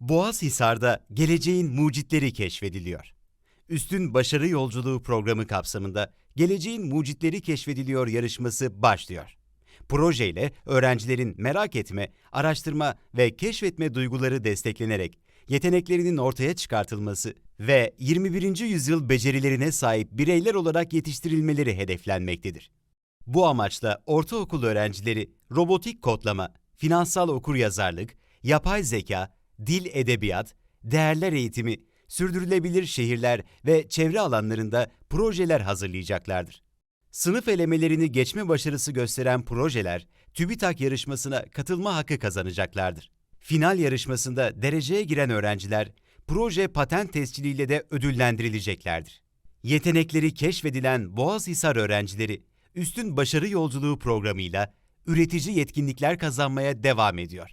Boğazhisar'da geleceğin mucitleri keşfediliyor. Üstün Başarı Yolculuğu programı kapsamında Geleceğin Mucitleri Keşfediliyor yarışması başlıyor. Projeyle öğrencilerin merak etme, araştırma ve keşfetme duyguları desteklenerek yeteneklerinin ortaya çıkartılması ve 21. yüzyıl becerilerine sahip bireyler olarak yetiştirilmeleri hedeflenmektedir. Bu amaçla ortaokul öğrencileri robotik kodlama, finansal okuryazarlık, yapay zeka, dil edebiyat, değerler eğitimi, sürdürülebilir şehirler ve çevre alanlarında projeler hazırlayacaklardır. Sınıf elemelerini geçme başarısı gösteren projeler TÜBİTAK yarışmasına katılma hakkı kazanacaklardır. Final yarışmasında dereceye giren öğrenciler proje patent tesciliyle de ödüllendirileceklerdir. Yetenekleri keşfedilen Boğazihisar öğrencileri Üstün Başarı Yolculuğu programıyla üretici yetkinlikler kazanmaya devam ediyor.